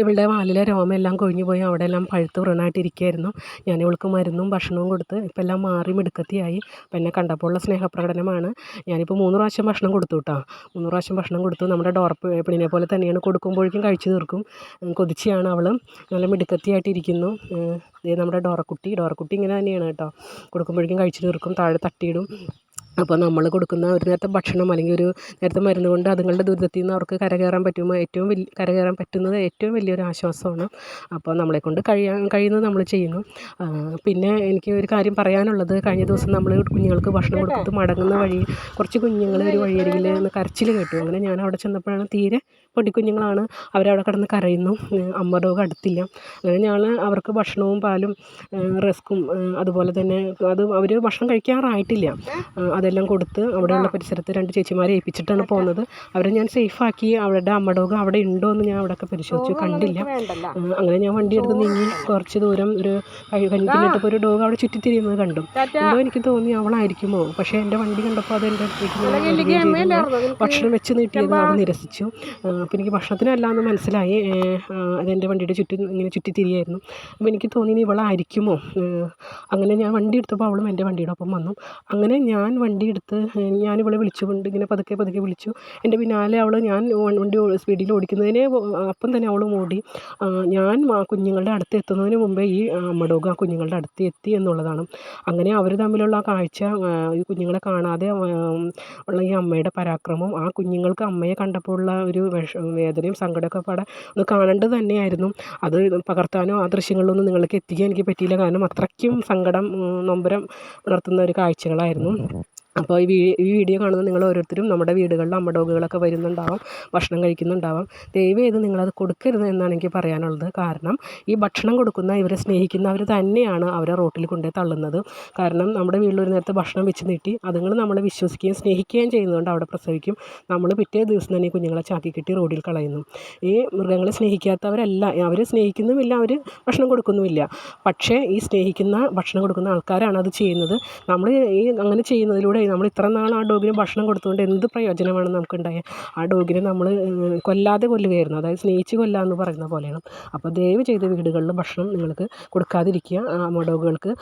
ഇവളുടെ വാലിലെ രോമെല്ലാം കൊഴിഞ്ഞു പോയി അവിടെ എല്ലാം പഴുത്ത് വൃണായിട്ടിരിക്കുകയായിരുന്നു ഞാൻ ഇവൾക്ക് മരുന്നും ഭക്ഷണവും കൊടുത്ത് ഇപ്പം എല്ലാം മാറി മിടുക്കത്തിയായി. അപ്പം എന്നെ കണ്ടപ്പോൾ ഉള്ള സ്നേഹപ്രകടനമാണ്. ഞാനിപ്പോൾ മൂന്ന് പ്രാവശ്യം ഭക്ഷണം കൊടുത്തു കേട്ടോ. മൂന്ന് പ്രാവശ്യം ഭക്ഷണം കൊടുത്തു. നമ്മുടെ ഡോർപ്പ് പെണ്ണിനെ പോലെ തന്നെയാണ് കൊടുക്കുമ്പോഴേക്കും കഴിച്ചു തീർക്കും. കൊതിച്ചിയാണ് അവൾ നല്ല മിടുക്കത്തിയായിട്ടിരിക്കുന്നു. നമ്മുടെ ഡോറക്കുട്ടി. ഡോറക്കുട്ടി ഇങ്ങനെ തന്നെയാണ് കേട്ടോ. കൊടുക്കുമ്പോഴേക്കും കഴിച്ചു തീർക്കും. താഴെ തട്ടിയിടും. അപ്പോൾ നമ്മൾ കൊടുക്കുന്ന ഒരു നേരത്തെ ഭക്ഷണം അല്ലെങ്കിൽ ഒരു നേരത്തെ മരുന്ന് കൊണ്ട് അതുങ്ങളുടെ ദുരിതത്തിൽ നിന്ന് അവർക്ക് കരകയറാൻ പറ്റുമോ? ഏറ്റവും വലിയ കരകയറാൻ പറ്റുന്നത് ഏറ്റവും വലിയൊരു ആശ്വാസമാണ്. അപ്പോൾ നമ്മളെക്കൊണ്ട് കഴിയാൻ കഴിയുന്നത് നമ്മൾ ചെയ്യുന്നു. പിന്നെ എനിക്ക് ഒരു കാര്യം പറയാനുള്ളത്. കഴിഞ്ഞ ദിവസം നമ്മൾ കുഞ്ഞുങ്ങൾക്ക് ഭക്ഷണം കൊടുത്തിട്ട് മടങ്ങുന്ന വഴി കുറച്ച് കുഞ്ഞുങ്ങൾ ഒരു വഴിയരികിൽ നിന്ന് കരച്ചിൽ കേട്ടു. അങ്ങനെ ഞാൻ അവിടെ ചെന്നപ്പോഴാണ് തീരെ പൊടിക്കുഞ്ഞുങ്ങളാണ്. അവരവിടെ കിടന്ന് കരയുന്നു. അമ്മ ഡോഗ് അടുത്തില്ല അങ്ങനെ ഞാൻ അവർക്ക് ഭക്ഷണവും പാലും റസ്ക്കും അതുപോലെ തന്നെ അത് അവർ ഭക്ഷണം കഴിക്കാറായിട്ടില്ല. അതെല്ലാം കൊടുത്ത് അവിടെയുള്ള പരിസരത്ത് രണ്ട് ചേച്ചിമാരെ ഏൽപ്പിച്ചിട്ടാണ് പോകുന്നത് അവരെ ഞാൻ സേഫാക്കി. അവരുടെ അമ്മ ഡോഗ് അവിടെ ഉണ്ടോ എന്ന് ഞാൻ അവിടെയൊക്കെ പരിശോധിച്ചു. കണ്ടില്ല. അങ്ങനെ ഞാൻ വണ്ടി എടുത്ത് നീങ്ങി കുറച്ച് ദൂരം ഒരു കഴിഞ്ഞിട്ട് ഒരു ഡോഗ് അവിടെ ചുറ്റിത്തിരിയുന്നത് കണ്ടു. എന്തോ എനിക്ക് തോന്നി അവളായിരിക്കുമോ? പക്ഷേ എന്റെ വണ്ടി കണ്ടപ്പോൾ അത് എന്റെ ഭക്ഷണം വെച്ച് നീട്ടിയത് അവിടെ നിരസിച്ചു. അപ്പോൾ എനിക്ക് ഭക്ഷണത്തിനല്ല എന്ന് മനസ്സിലായി. അതെന്റെ വണ്ടിയുടെ ചുറ്റും ഇങ്ങനെ ചുറ്റിത്തിരിയായിരുന്നു. അപ്പോൾ എനിക്ക് തോന്നി ഇനി ഇവളായിരിക്കുമോ? അങ്ങനെ ഞാൻ വണ്ടി എടുത്തപ്പോൾ അവളും എന്റെ വണ്ടിയുടെ ഒപ്പം വന്നു. അങ്ങനെ ഞാൻ വണ്ടി എടുത്ത് ഞാൻ ഇവളെ വിളിച്ചുകൊണ്ട് ഇങ്ങനെ പതുക്കെ പതുക്കെ വിളിച്ചു. എന്റെ പിന്നാലെ അവൾ ഞാൻ വണ്ടി സ്പീഡിൽ ഓടിക്കുന്നതിനെ അപ്പം തന്നെ അവളും ഓടി. ഞാൻ ആ കുഞ്ഞുങ്ങളുടെ അടുത്ത് എത്തുന്നതിന് മുമ്പേ ഈ അമ്മ ഡോഗ് ആ കുഞ്ഞുങ്ങളുടെ അടുത്ത് എത്തി എന്നുള്ളതാണ്. അങ്ങനെ അവർ തമ്മിലുള്ള ആ കാഴ്ച ഈ കുഞ്ഞുങ്ങളെ കാണാതെ ഉള്ള ഈ അമ്മയുടെ പരാക്രമം ആ കുഞ്ഞുങ്ങൾക്ക് അമ്മയെ കണ്ടപ്പോൾ ഉള്ള ഒരു വിഷ വേദനയും സങ്കടമൊക്കെ പാടെ ഒന്ന് കാണേണ്ടത് തന്നെയായിരുന്നു. അത് പകർത്താനോ ആ ദൃശ്യങ്ങളിലൊന്നും നിങ്ങൾക്ക് എത്തിക്കാൻ എനിക്ക് പറ്റിയില്ല. കാരണം അത്രയ്ക്കും സങ്കടം നൊമ്പരം ഉണർത്തുന്ന ഒരു കാഴ്ചകളായിരുന്നു. അപ്പോൾ ഈ ഈ വീഡിയോ കാണുന്ന നിങ്ങൾ ഓരോരുത്തരും നമ്മുടെ വീടുകളിൽ അമ്മ ഡോഗുകളൊക്കെ വരുന്നുണ്ടാവാം ഭക്ഷണം കഴിക്കുന്നുണ്ടാവാം. ദയവ് ചെയ്ത് നിങ്ങളത് കൊടുക്കരുത് എന്നാണ് എനിക്ക് പറയാനുള്ളത്. കാരണം ഈ ഭക്ഷണം കൊടുക്കുന്ന ഇവരെ സ്നേഹിക്കുന്നവർ തന്നെയാണ് അവരെ റോട്ടിൽ കൊണ്ടുപോയി തള്ളുന്നത്. കാരണം നമ്മുടെ വീട്ടിൽ ഒരു നേരത്തെ ഭക്ഷണം വെച്ച് നീട്ടി അതുങ്ങൾ നമ്മളെ വിശ്വസിക്കുകയും സ്നേഹിക്കുകയും ചെയ്യുന്നതുകൊണ്ട് അവിടെ പ്രസവിക്കും. നമ്മൾ പിറ്റേ ദിവസം തന്നെ ഈ കുഞ്ഞുങ്ങളെ ചാക്കി കെട്ടി റോഡിൽ കളയുന്നു. ഈ മൃഗങ്ങളെ സ്നേഹിക്കാത്തവരല്ല അവർ സ്നേഹിക്കുന്നുമില്ല അവർ ഭക്ഷണം കൊടുക്കുന്നുമില്ല. പക്ഷേ ഈ സ്നേഹിക്കുന്ന ഭക്ഷണം കൊടുക്കുന്ന ആൾക്കാരാണ് അത് ചെയ്യുന്നത്. നമ്മൾ ഈ അങ്ങനെ ചെയ്യുന്നതിലൂടെ നമ്മൾ ഇത്ര നാൾ ആ ഡോഗിന് ഭക്ഷണം കൊടുത്തുകൊണ്ട് എന്ത് പ്രയോജനമാണ് നമുക്കുണ്ടായത് ആ ഡോഗിനെ നമ്മൾ കൊല്ലാതെ കൊല്ലുകയായിരുന്നു. അതായത് സ്നേഹിച്ച് കൊല്ലുക എന്ന് പറയുന്ന പോലെയാണ്. അപ്പോൾ ദയവ് ചെയ്ത് വീടുകളിൽ ഭക്ഷണം നിങ്ങൾക്ക് കൊടുക്കാതിരിക്കുക. ആ ഡോഗുകൾക്ക്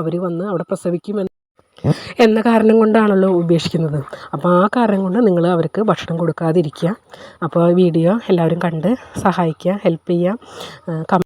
അവർ വന്ന് അവിടെ പ്രസവിക്കുമെന്ന് എന്ന കാരണം കൊണ്ടാണല്ലോ ഉപേക്ഷിക്കുന്നത്. അപ്പോൾ ആ കാരണം കൊണ്ട് നിങ്ങൾ അവർക്ക് ഭക്ഷണം കൊടുക്കാതിരിക്കുക. അപ്പോൾ വീഡിയോ എല്ലാവരും കണ്ട് സഹായിക്കുക ഹെൽപ്പ് ചെയ്യുക.